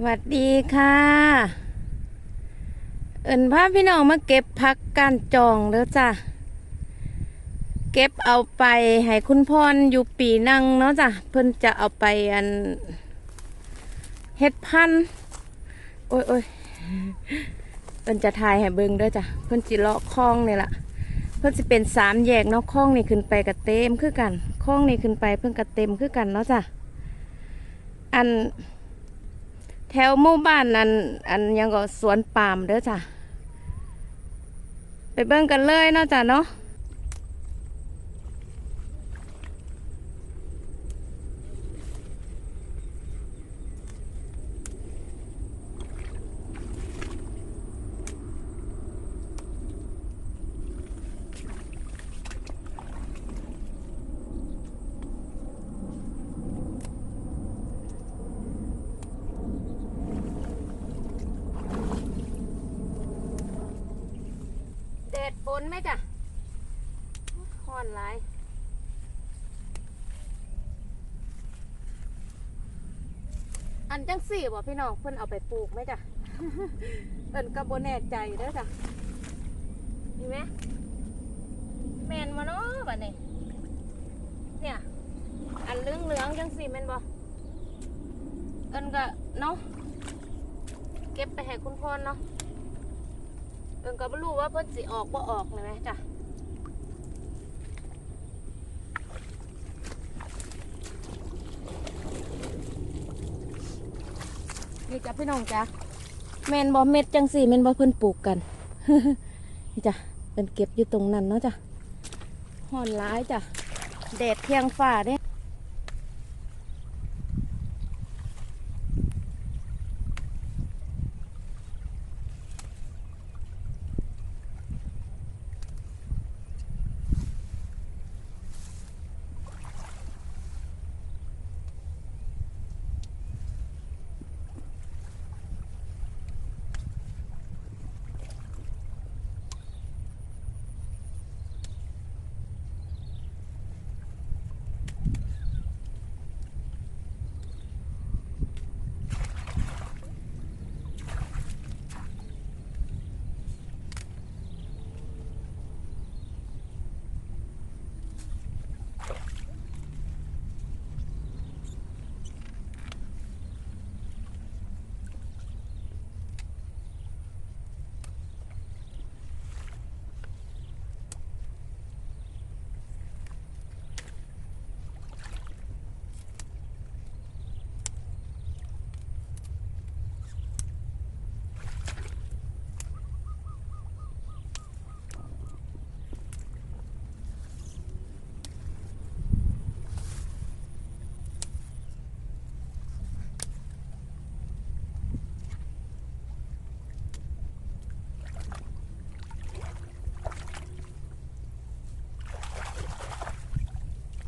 สวัสดีค่ะ เอินพาพี่น้องมาเก็บพักการจองเด้อจ้ะ เก็บเอาไปให้คุณพรอยู่ปีนั่งเนาะจ้ะ เพิ่นจะเอาไปอันเฮ็ดพันธ์โอ้ยโอ้ยเพิ่นจะทายให้เบิ่งด้อจ้ะ เพิ่นจิเลาะคลองนี่ล่ะ เพิ่นสิเป็นสามแยกเนาะคลองนี่ขึ้นไปกระเต็มคือกันคลองนี่ขึ้นไปเพิ่นกระเต็มคือกันเนาะจ้ะ อัน แถวหมู่บ้านนั้นอันยังก็สวนปาล์มเด้อจ้ะ ไปเบิ่งกันเลยเนาะจ้ะเนาะ ดดฝนไหมจ้ะฮ้อนหลายอันจังสี่บ่พี่น้องเพิ่นเอาไปปลูกไหมจ้ะเอิ้นก็บ่แน่ใจเด้อจ้ะมีไหมแมนบ่เนาะบัดนี้เนี่ย อันเหลืองๆจังสี่แมนบ่เอิ้นก็เนาะเก็บไปให้คุณพ่อเนาะ เอิงก็ไม่รู้ว่าเพิ่นสิออกบ่ออกเลยไหมจ้ะนี่จ้ะพี่น้องจ้ะแมนบอเม็ดจังสี่แมนบอเพิ่นปลูกกัน นี่จ้ะเป็นเก็บอยู่ตรงนั้นเนาะจ้ะห่อนร้ายจ้ะแดดเทียงฝ่าเด้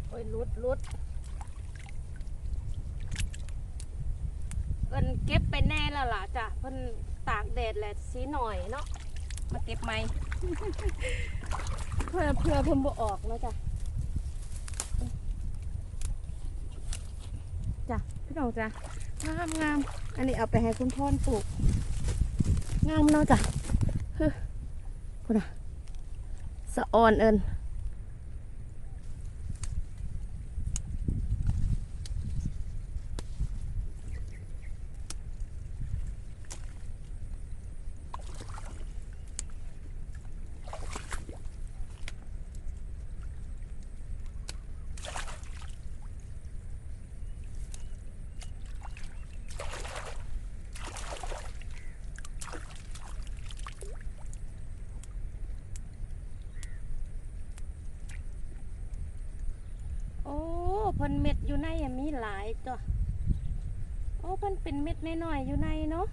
โอ้ย รุดเพิ่นเก็บไปแน่แล้วล่ะจ้ะเพิ่นตากแดดแหละสีหน่อยเนาะมาเก็บไหมเพื่อเพื่อเพิ่นบ่ออกเนาะจ้ะจ้ะพี่น้องจ้ะงามงามอันนี้เอาไปให้คุณพ่อปลูกงามเนาะจ้ะฮึคุณอะสะออนเอิญ อ้เพิ่นเม็ดอยู่ในอะมีหลายตัวโอ้เพิ่นเป็นเม็ดน้อยๆอยู่ในเนาะ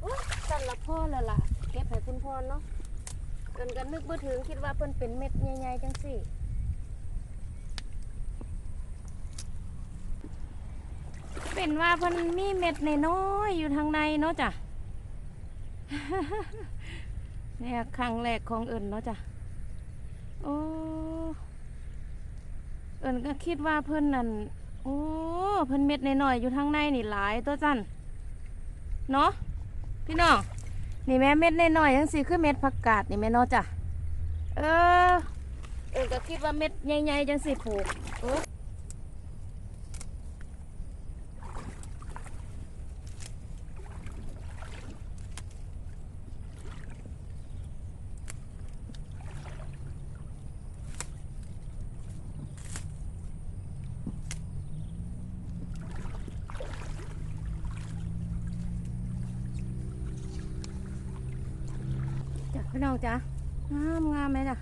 โอ้สั่นละพ่อแล้วล่ะเก็บให้คุณพ่อเนาะเกินกันนึกบ่ถึงคิดว่าเพิ่นเป็นเม็ดใหญ่ๆจังสี่เป็นว่าเพิ่นมีเม็ดน้อยๆอยู่ทางในเนาะจ้ะเนี่ยครั้งแรกของเอิญเนาะจ้ะโอ้ อิญก็คิดว่าเพื่อนนั่นโอ้เพื่อนเม็ดน้อยๆอยู่ทางในนี่หลายตัวจันเนาะพี่น้องนี่แม่เม็ดน้อยๆยังสีคือเม็ดผักกาดนี่แม่เนาะจ้ะเออเออก็คิดว่าเม็ดใหญ่ๆจังสีปลูกเออ พี่น้องจ้ะงามงามไหมจ้ะ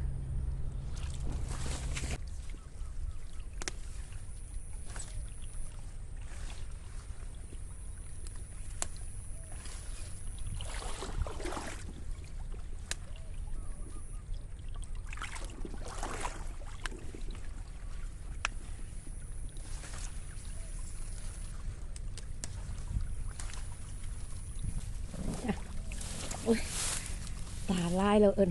ตาลายแล้วเอิญ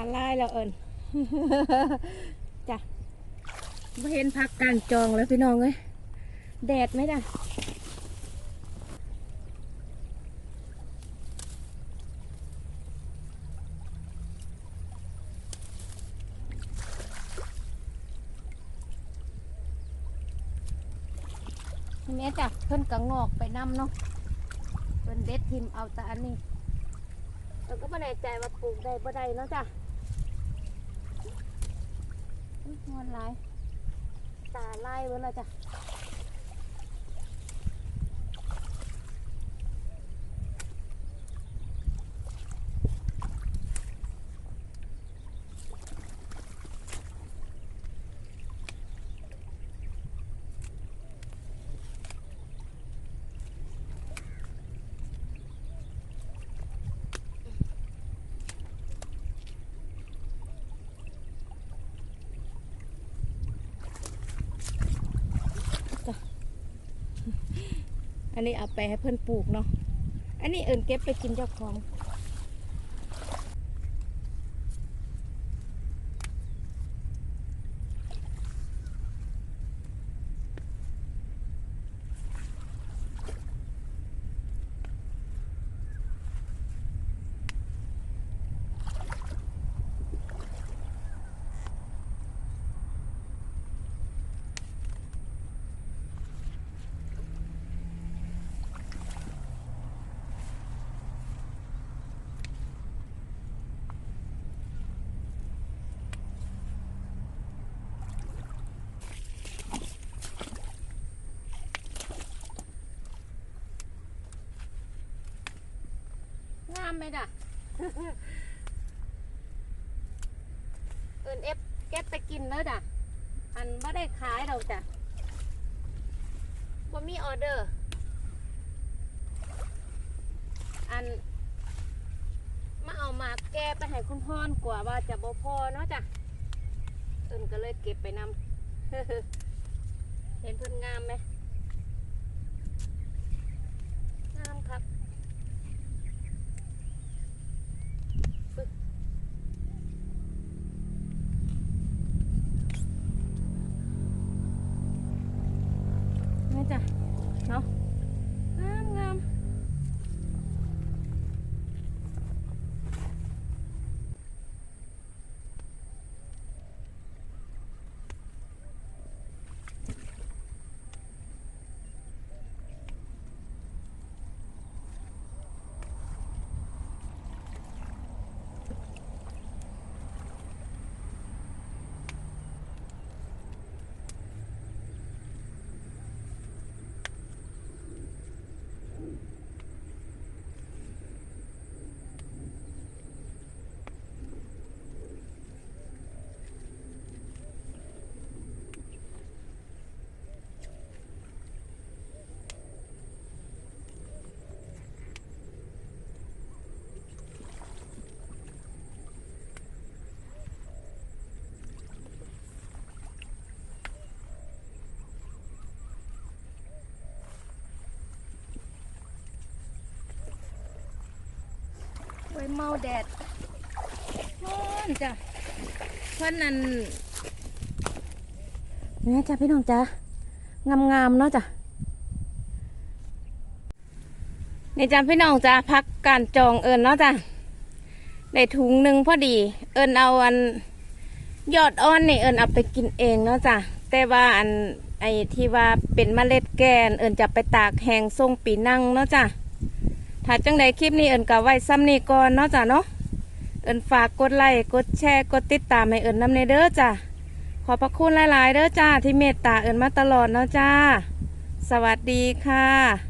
ตาลายแล้วเอิญจ้ะม่เห็นพักกลางจองแล้วพี่น้องเอ้ยแดดไหมจ้ะแม่จ้ะเพิ่นกังงอกไปน้ำเนาะเพิ่นเด็ดทิมเอาแต่อันนี้เราก็ไม่แน่ใจว่าปลูกได้บ่ได้เนาะจ้ะ อุ๊ยงอนลายตาไล่เว้ยละจ้ะ อันนี้เอาไปให้เพื่อนปลูกเนาะ อันนี้เอิญเก็บไปกินเจ้าของ งามไหมด่ะเอิญเอฟเก็บไปกินแล้วด่ะ อันไม่ได้ขายเราจ้ะว่ามีออเดอร์ อัน มาเอามาแก้ไปให้คุณพ่อนกว่าว่าจะบ่พอเนาะจ้ะเอิญก็เลยเก็บไปนำเห็นเพิ่นงามไหมงามครับ นี่ จ้ะเนาะ ไว้เมาแดดร้อนจ้ะเพื่อนนั่นเนี่ยจ้ะพี่น้องจ้ะงามๆเนาะจ้ะนี่จ้ะพี่น้องจ้ะพักการจองเอิญเนาะจ้ะได้ถุงหนึ่งพอดี เอิญเอาอันยอดอ่อนนี่เอิญเอาไปกินเองเนาะจ้ะแต่ว่าอันไอ้ที่ว่าเป็นเมล็ดแกน เอิญจะไปตากแห้งทรงปีนั่งเนาะจ้ะ ถ้าจังใดคลิปนี้เอิญกับไว้ซ้ำนี่ก่อนเนาะจ้ะเนาะเอิญฝากกดไลค์กดแชร์กดติดตามให้เอิญนำในเด้อจ้ะขอพระคุณหลาย ๆ เด้อจ้าที่เมตตาเอิญมาตลอดเนาะจ้า สวัสดีค่ะ